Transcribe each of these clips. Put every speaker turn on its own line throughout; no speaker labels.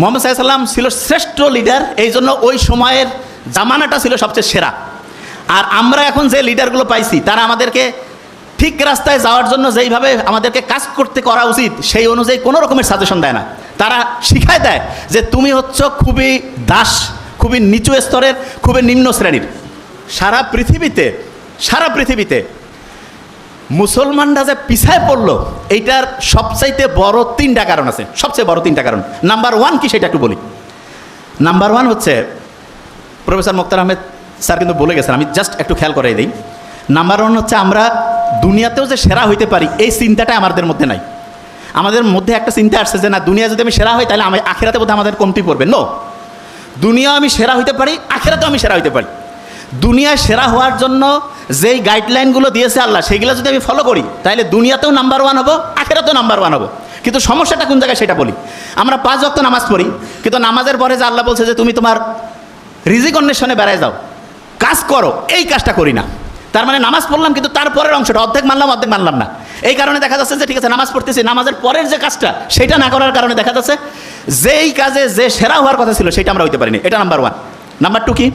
মোহাম্মদ সাল্লাম ছিল শ্রেষ্ঠ লিডার এই জন্য ওই সময়ের জামানাটা ছিল সবচেয়ে সেরা। আর আমরা এখন যে লিডারগুলো পাইছি, তারা আমাদেরকে ঠিক রাস্তায় যাওয়ার জন্য যেইভাবে আমাদেরকে কাজ করতে করা উচিত, সেই অনুযায়ী কোনো রকমের সাজেশন দেয় না। তারা শিখায় দেয় যে তুমি হচ্ছ খুবই দাস, খুবই নিচু স্তরের, খুবই নিম্ন শ্রেণির। সারা পৃথিবীতে সারা পৃথিবীতে মুসলমানরা যে পিছায় পড়ল, এইটার সবচাইতে বড় তিনটা কারণ আছে। সবচেয়ে বড় তিনটা কারণ। নাম্বার ওয়ান কি সেটা একটু বলি। নাম্বার ওয়ান হচ্ছে, প্রফেসর মুক্তার আহমেদ স্যার কিন্তু বলে গেছেন, আমি জাস্ট একটু খেয়াল করাই দিই। নাম্বার ওয়ান হচ্ছে, আমরা দুনিয়াতেও যে সেরা হইতে পারি, এই চিন্তাটা আমাদের মধ্যে নাই। আমাদের মধ্যে একটা চিন্তা আসছে যে, না, দুনিয়া যদি আমি সেরা হই, তাহলে আমি আখেরাতে বোধহয় আমাদের কমতি পড়বে। নো দুনিয়া আমি সেরা হইতে পারি, আখেরাতেও আমি সেরা হইতে পারি। দুনিয়ায় সেরা হওয়ার জন্য যেই গাইডলাইনগুলো দিয়েছে আল্লাহ সেগুলো যদি আমি ফলো করি তাহলে দুনিয়াতেও নাম্বার ওয়ান হব, আখেরাতেও নাম্বার ওয়ান হব। কিন্তু সমস্যাটা কোন জায়গায় সেটা বলি। আমরা পাঁচ ওয়াক্ত নামাজ পড়ি, কিন্তু নামাজের পরে যে আল্লাহ বলছে যে তুমি তোমার রিজিক অন্বেষণে বেড়ায় যাও, কাজ করো, এই কাজটা করি না। তার মানে নামাজ পড়লাম, কিন্তু তারপরের অংশটা, অর্ধেক মানলাম অর্ধেক মানলাম না। এই কারণে দেখা যাচ্ছে যে ঠিক আছে, নামাজ পড়তেছি, নামাজের পরের যে কাজটা, সেটা না করার কারণে দেখা যাচ্ছে যেই কাজে যে সেরা হওয়ার কথা ছিল, সেটা আমরা হইতে পারিনি। এটা নাম্বার ওয়ান নাম্বার টু কি?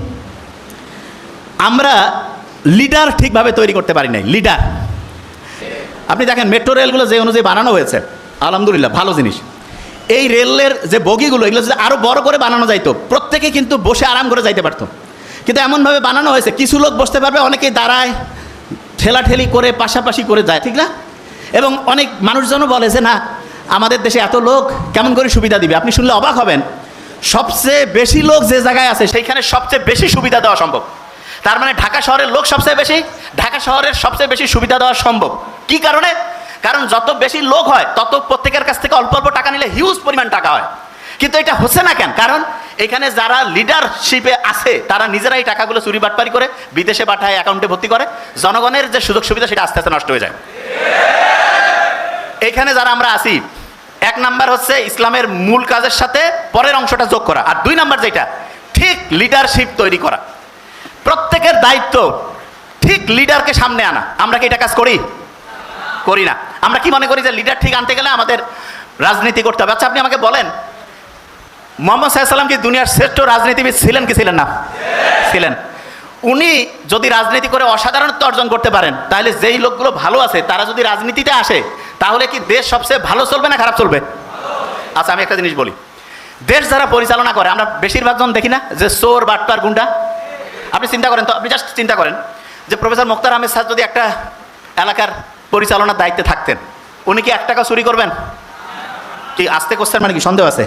আমরা লিডার ঠিকভাবে তৈরি করতে পারি নাই, লিডার। আপনি দেখেন, মেট্রো রেলগুলো যে অনুযায়ী বানানো হয়েছে, আলহামদুলিল্লাহ, ভালো জিনিস। এই রেলের যে বগিগুলো, এগুলো যদি আরও বড় করে বানানো যাইতো, প্রত্যেকে কিন্তু বসে আরাম করে যাইতে পারতো। কিন্তু এমনভাবে বানানো হয়েছে, কিছু লোক বসতে পারবে, অনেকেই দাঁড়ায়, ঠেলাঠেলি করে, পাশাপাশি করে যায়, ঠিক না? এবং অনেক মানুষজনও বলে যে, না, আমাদের দেশে এত লোক, কেমন করে সুবিধা দিবে? আপনি শুনলে অবাক হবেন, সবচেয়ে বেশি লোক যে জায়গায় আছে, সেইখানে সবচেয়ে বেশি সুবিধা দেওয়া সম্ভব। তার মানে ঢাকা শহরের লোক সবচেয়ে বেশি? ঢাকা শহরের সবচেয়ে বেশি সুবিধা দেওয়া সম্ভব। কি কারণে? কারণ যত বেশি লোক হয়, তত প্রত্যেকের কাছ থেকে অল্প অল্প টাকা নিলে হিউজ পরিমাণ টাকা হয়। কিন্তু এটা হচ্ছে না কেন? কারণ এখানে যারা লিডারশিপে আছে, তারা নিজেরাই টাকাগুলো চুরি বাটপারি করে বিদেশে পাঠায় অ্যাকাউন্টে ভর্তি করে। জনগণের যে সুযোগ সুবিধা, সেটা আস্তে আস্তে নষ্ট হয়ে যায়। এখানে যারা আমরা আছি, এক নাম্বার হচ্ছে ইসলামের মূল কাজের সাথে পরের অংশটা যোগ করা। আর দুই নাম্বার যেটা, ঠিক লিডারশিপ তৈরি করা। প্রত্যেকের দায়িত্ব ঠিক লিডারকে সামনে আনা। আমরা কি এটা কাজ করি? করি না। আমরা কি মনে করি যে লিডার ঠিক আনতে গেলে আমাদের রাজনীতি করতে হবে? আচ্ছা আপনি আমাকে বলেন, মোহাম্মদ সাল্লাম কি দুনিয়ার শ্রেষ্ঠ রাজনীতিবিদ ছিলেন কি ছিলেন না? ছিলেন। উনি যদি রাজনীতি করে অসাধারণত্ব অর্জন করতে পারেন, তাহলে যেই লোকগুলো ভালো আছে, তারা যদি রাজনীতিতে আসে, তাহলে কি দেশ সবচেয়ে ভালো চলবে না খারাপ চলবে? আচ্ছা আমি একটা জিনিস বলি। দেশ যারা পরিচালনা করে, আমরা বেশিরভাগ জন দেখি না যে চোর, বাটপার, গুন্ডা? আপনি চিন্তা করেন তো, আপনি জাস্ট চিন্তা করেন যে প্রফেসর মুক্তার আহমেদ স্যার যদি একটা এলাকার পরিচালনার দায়িত্বে থাকতেন, উনি কি এক টাকা চুরি করবেন? কি আসতে কোশ্চেন মানে কি? সন্দেহ আছে?